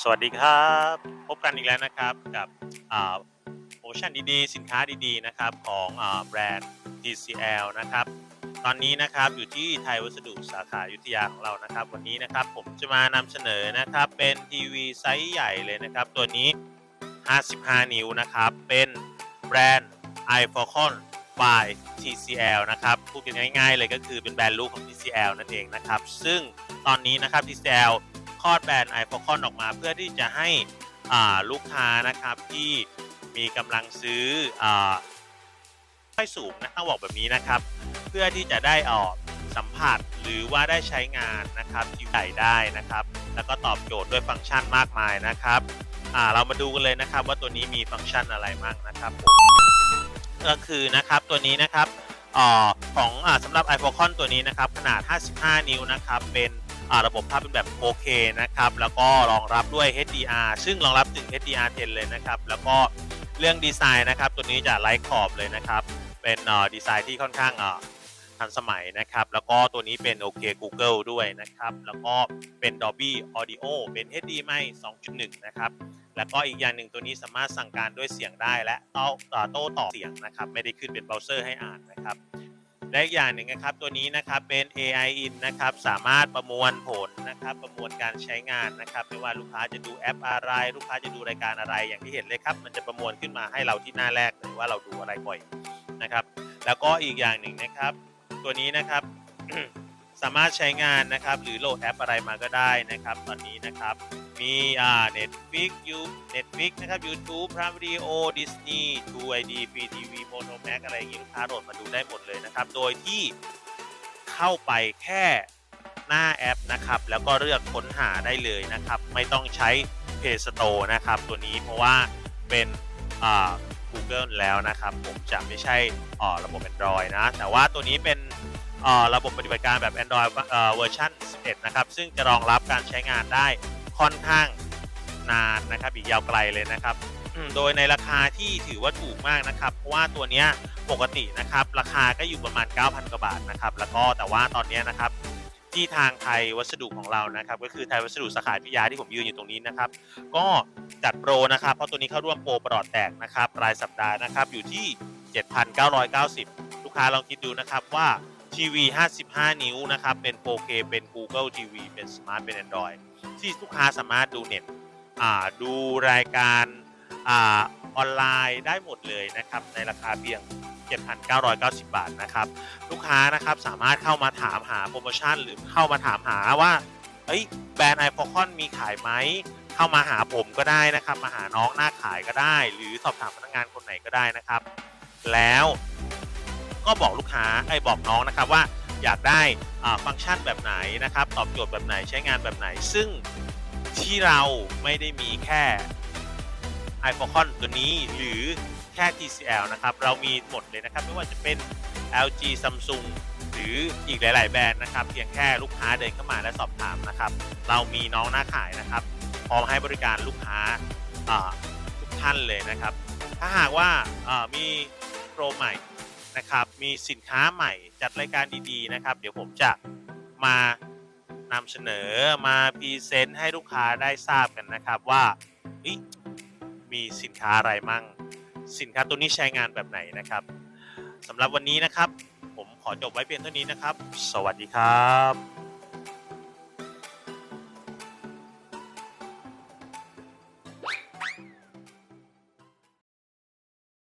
สวัสดีครับ พบกันอีกแล้วนะครับกับโปรโมชั่นดีๆ สินค้าดีๆนะครับของอแบรนด์ TCL นะครับ ตอนนี้นะครับอยู่ที่ไทยวัสดุสาขาอยุธยาของเรานะครับ วันนี้นะครับผมจะมานำเสนอนะครับเป็นทีวีไซส์ใหญ่เลยนะครับ ตัวนี้ 55 นิ้วนะครับ เป็นแบรนด์ iFocon by TCL นะครับพูดกันง่ายๆเลยก็คือเป็นแบรนด์ลูกของ TCL นั่นเองนะครับ ซึ่งตอนนี้นะครับ TCL อดแบรนด์ iFocon ออกมา เพื่อที่จะให้ลูกค้านะครับที่มีกำลังซื้อ่ไม่สูงนะต้องบอกแบบนี้นะครับ เพื่อที่จะได้ออกสัมผัสหรือว่าได้ใช้งานนะครับที่ใหญ่ได้นะครับ แล้วก็ตอบโจทย์ด้วยฟังก์ชันมากมายนะครับอ่าเรามาดูกันเลยนะครับว่าตัวนี้มีฟังก์ชันอะไรบ้างนะครับก็คือนะครับตัวนี้นะครับอของอสำหรับ iPhone ตัวนี้นะครับขนาด 55 นิ้วนะครับเป็น ระบบภาพเป็นแบบ 4K นะครับ แล้วก็รองรับด้วย HDR ซึ่งรองรับถึง HDR 10 เลยนะครับ แล้วก็เรื่องดีไซน์นะครับ ตัวนี้จะไร้ขอบเลยนะครับ เป็นดีไซน์ที่ค่อนข้างทันสมัยนะครับ แล้วก็ตัวนี้เป็นโอเค Google ด้วยนะครับ แล้วก็เป็น Dolby Audio เป็น HDMI 2.1 นะครับ แล้วก็อีกอย่างหนึ่งตัวนี้สามารถสั่งการด้วยเสียงได้และโต้โต้ตอบเสียงนะครับ ไม่ได้ขึ้นเป็นเบราว์เซอร์ให้อ่านนะครับ และอีกอย่างหนึ่งนะครับตัวนี้นะครับเป็น AI in นะครับสามารถประมวลผลนะครับประมวลการใช้งานนะครับไม่ว่าลูกค้าจะดูแอปอะไร ลูกค้าจะดูรายการอะไรอย่างที่เห็นเลยครับ มันจะประมวลขึ้นมาให้เราที่หน้าแรกเลยว่าเราดูอะไรบ่อยนะครับ แล้วก็อีกอย่างหนึ่งนะครับ ตัวนี้นะครับ สามารถใช้งานนะครับ หรือโหลดแอปอะไรมาก็ได้นะครับ ตอนนี้นะครับ มีอ่า Netflix ยู Netflix นะครับ YouTube Prime Video Disney True ID f r e TV Mono Max อะไรอย่างนี้ลูกค้าโหลดมาดูได้หมดเลยนะครับ โดยที่เข้าไปแค่หน้าแอปนะครับ แล้วก็เลือกค้นหาได้เลยนะครับ ไม่ต้องใช้ Play Store นะครับ ตัวนี้เพราะว่าเป็นอ่า Google แล้วนะครับ ผมจะไม่ใช่อ่าระบบ Android นะ แต่ว่าตัวนี้เป็น ระบบปฏิบัติการแบบ Android เอ่อเวอร์ชัน11 นะครับ ซึ่งจะรองรับการใช้งานได้ค่อนข้างนานนะครับ อีกยาวไกลเลยนะครับ โดยในราคาที่ถือว่าถูกมากนะครับ เพราะว่าตัวนี้ปกตินะครับ ราคาก็อยู่ประมาณ 9,000 กว่าบาทนะครับ แล้วก็แต่ว่าตอนนี้นะครับที่ทางไทยวัสดุของเรานะครับ ก็คือไทยวัสดุสาขาพิยาที่ผมยืนอยู่ตรงนี้นะครับ ก็จัดโปรนะครับ เพราะตัวนี้เข้าร่วมโปรปลอดแตกนะครับรายสัปดาห์นะครับอยู่ที่ 7,990 ลูกค้าลองคิดดูนะครับว่า ทีวี 55 นิ้วนะครับ เป็น 4K เป็น Google TV เป็น Smart เป็น Android ที่ลูกค้าสามารถดูเน็ตดูรายการอออนไลน์ได้หมดเลยนะครับ ในราคาเพียง 7,990 บาทนะครับ ลูกค้านะครับสามารถเข้ามาถามหาโปรโมชั่น หรือเข้ามาถามหาว่าเอ้ยแบรนด์ไอพอคอนมีขายไหมเข้ามาหาผมก็ได้นะครับ มาหาน้องหน้าขายก็ได้ หรือสอบถามพนักงานคนไหนก็ได้นะครับ แล้ว ก็บอกลูกค้าไอ้บอกน้องนะครับว่าอยากได้ฟังก์ชันแบบไหนนะครับ ตอบโจทย์แบบไหนใช้งานแบบไหน ซึ่งที่เราไม่ได้มีแค่ i p h o n e ตัวนี้หรือแค่ TCL นะครับ เรามีหมดเลยนะครับ ไม่ว่าจะเป็น LG Samsung หรืออีกหลาย ๆ แบรนด์นะครับ เพียงแค่ลูกค้าเดินเข้ามาและสอบถามนะครับ เรามีน้องหน้าขายนะครับ พร้อมให้บริการลูกค้าทุกท่านเลยนะครับ ถ้าหากว่าอ่ามีโปรใหม่นะครับ มีสินค้าใหม่จัดรายการดีๆนะครับ เดี๋ยวผมจะมานำเสนอมาพรีเซนต์ให้ลูกค้าได้ทราบกันนะครับว่ามีสินค้าอะไรมั่ง สินค้าตัวนี้ใช้งานแบบไหนนะครับสำหรับวันนี้นะครับ ผมขอจบไว้เพียงเท่านี้นะครับ สวัสดีครับ